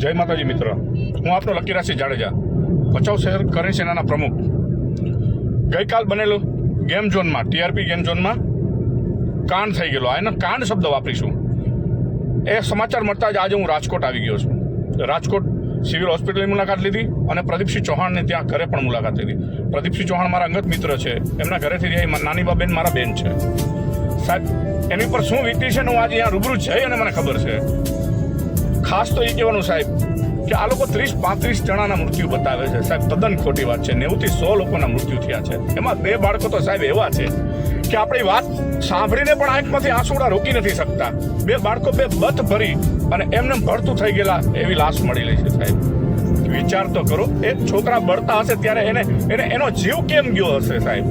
જય માતાજી મિત્ર. હું આપનો લકી રાશિ જાડેજા, ભચાઉ શહેર કરણ સેનાના પ્રમુખ. ગઈકાલ બનેલું ગેમ ઝોનમાં ટીઆરપી ગેમ ઝોનમાં કાંડ થઈ ગયેલો. આ એનો કાંડ શબ્દ વાપરીશું. એ સમાચાર મળતા જ આજે હું રાજકોટ આવી ગયો છું. રાજકોટ સિવિલ હોસ્પિટલની મુલાકાત લીધી અને પ્રદીપસિંહ ચૌહાણને ત્યાં ઘરે પણ મુલાકાત લીધી. પ્રદીપસિંહ ચૌહાણ મારા અંગત મિત્ર છે. એમના ઘરેથી રહ્યા નાની બાબેન મારા બેન છે. સાહેબ, એની પર શું વીતી છે ને હું આજે અહીંયા રૂબરૂ જઈ અને મને ખબર છે. ખાસ તો એ કહેવાનું સાહેબ, કે આ લોકો ત્રીસ પાંત્રીસ જણાના મૃત્યુ બતાવે છે. સાહેબ, તદ્દન ખોટી વાત છે. નેવુંથી સો લોકોના મૃત્યુ થયા છે. એમાં બે બાળકો તો સાહેબ એવા છે કે આપણી વાત સાંભળીને પણ આંખમાંથી આંસુડા રોકી નથી શકતા. બે બાળકો બે બથ ભરી અને એમને ભરતું થઈ ગયેલા એવી લાશ મળી રહી છે સાહેબ. વિચાર તો કરો એ છોકરા બળતા હશે ત્યારે એને એને, એનો જીવ કેમ ગયો હશે સાહેબ?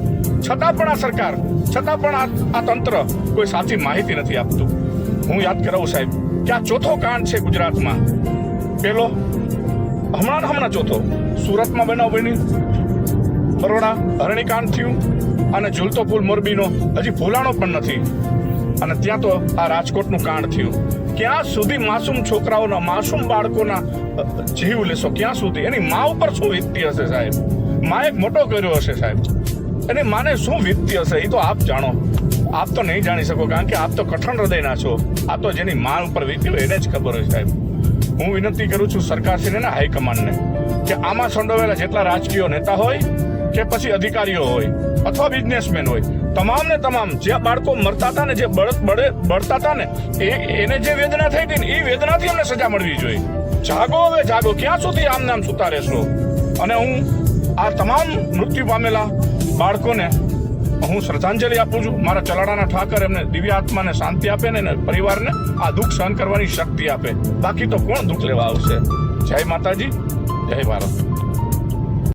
છતાં પણ આ સરકાર, છતાં પણ આ આ તંત્ર કોઈ સાચી માહિતી નથી આપતું. હું યાદ કરાવું સાહેબ કે આ ચોથો કાંડ છે ગુજરાતમાં. પેલો, હમણાં હમણાં ચોથો. સુરતમાં બનાવ બની બરોડા હરણીકાંડ થયું અને ઝૂલતો પુલ મોરબીનો. હજી ભૂલાણો પણ નથી. અને ત્યાં તો આ રાજકોટનું કાંડ થયું. ક્યાં સુધી માસૂમ છોકરાઓના, માસૂમ બાળકોના જીવ લેશો? ક્યાં સુધી? એની મા ઉપર શું વીતતી હશે સાહેબ? મા એક મોટો કર્યો હશે સાહેબ. એની માને શું વીતતી હશે? એ તો આપ જાણો. આપ તો નહીં જાણી શકો, કારણ કે આપ તો કઠણ હૃદયના છો. આ તો જેની માન ઉપર વીતી હોય એને જ ખબર હોય સાહેબ. હું વિનંતી કરું છું સરકારશ્રીને ને હાઈકમાન્ડને કે આમાં સંડોવેલા જેટલા રાજકીય નેતા હોય કે પછી અધિકારીઓ હોય અથવા બિઝનેસમેન હોય તમામ ને તમામ જે બાળકો મરતા હતા ને, જે બળત બળે બળતા હતા ને, એ એને જે વેદના થઈ હતી ને એ વેદનાથી અમને સજા મળવી જોઈએ. જાગો હવે, જાગો. ક્યાં સુધી આમ નામ સુતા રહેશો? અને હું આ તમામ મૃત્યુ પામેલા બાળકોને હું શ્રદ્ધાંજલિ આપું છું. મારા ચલાડાના ઠાકર એમને દિવ્ય આત્માને શાંતિ આપે ને પરિવારને આ દુઃખ સહન કરવાની શક્તિ આપે. બાકી તો કોણ દુઃખ લેવા આવશે? જય માતાજી, જય ભારત.